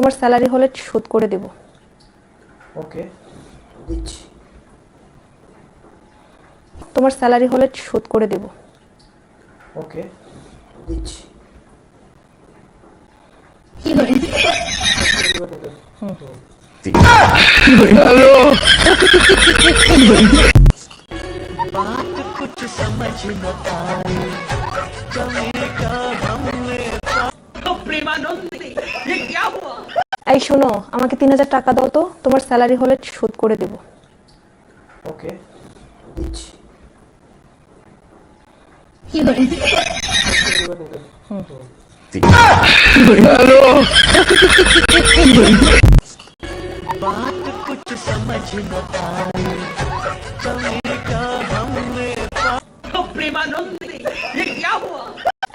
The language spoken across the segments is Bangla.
তোমার স্যালারি হলে শোধ করে দেব। ওকে দিচ্ছি। তোমার স্যালারি হলে শোধ করে দেব। ওকে দিচ্ছি। এই শোনো আমাকে তিন হাজার টাকা দাও তো তোমার স্যালারি হলে শোধ করে দেব। ওকে।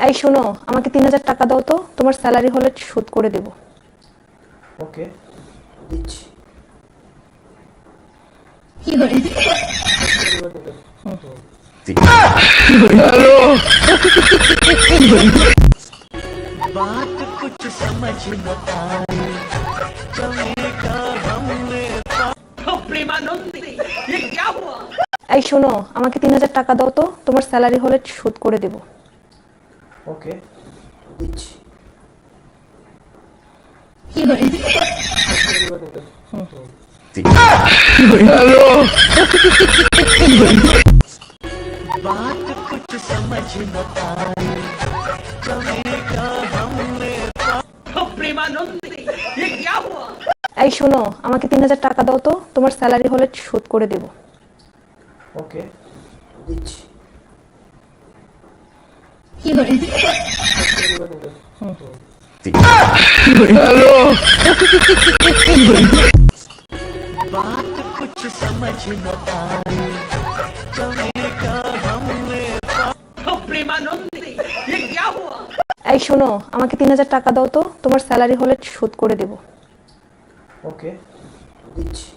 এই শোনো আমাকে তিন হাজার টাকা দাও তো তোমার স্যালারি হলে শোধ করে দেব। ওকে দিচ্ছি এই শোনো আমাকে তিন হাজার টাকা দাও তো তোমার স্যালারি হলে শোধ করে দেব। ওকে দিচ্ছি এই শোনো আমাকে তিন হাজার টাকা দাও তো তোমার স্যালারি হলে শোধ করে দেব। ওকে। দিচ্ছি এই শোনো আমাকে তিন হাজার টাকা দাও তো তোমার স্যালারি হলে শোধ করে দেব। ওকে। দিচ্ছি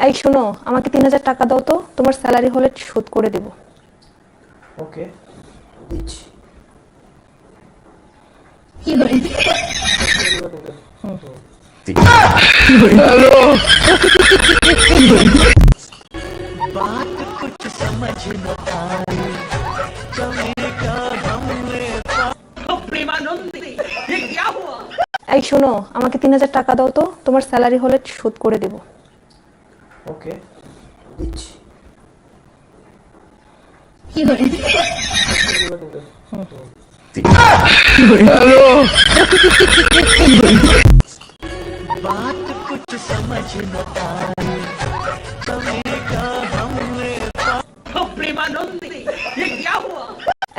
এই শোনো আমাকে তিন হাজার টাকা দাও তো তোমার স্যালারি হলে শোধ করে দেব। ওকে দিচ্ছি এই শোনো আমাকে তিন হাজার টাকা দাও তো তোমার স্যালারি হলে শোধ করে দেব। ওকে। দিচ্ছি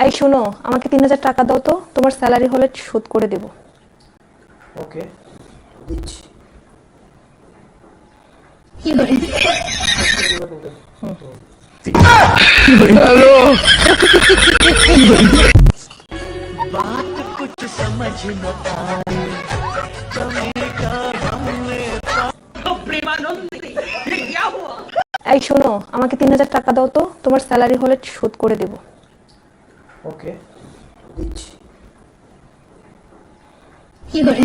এই শোনো আমাকে তিন হাজার টাকা দাও তো তোমার স্যালারি হলে শোধ করে দেব। ওকে দিচ্ছি এই শোনো আমাকে তিন হাজার টাকা দাও তো তোমার স্যালারি হলে শোধ করে দেব। ওকে দিচ্ছি बात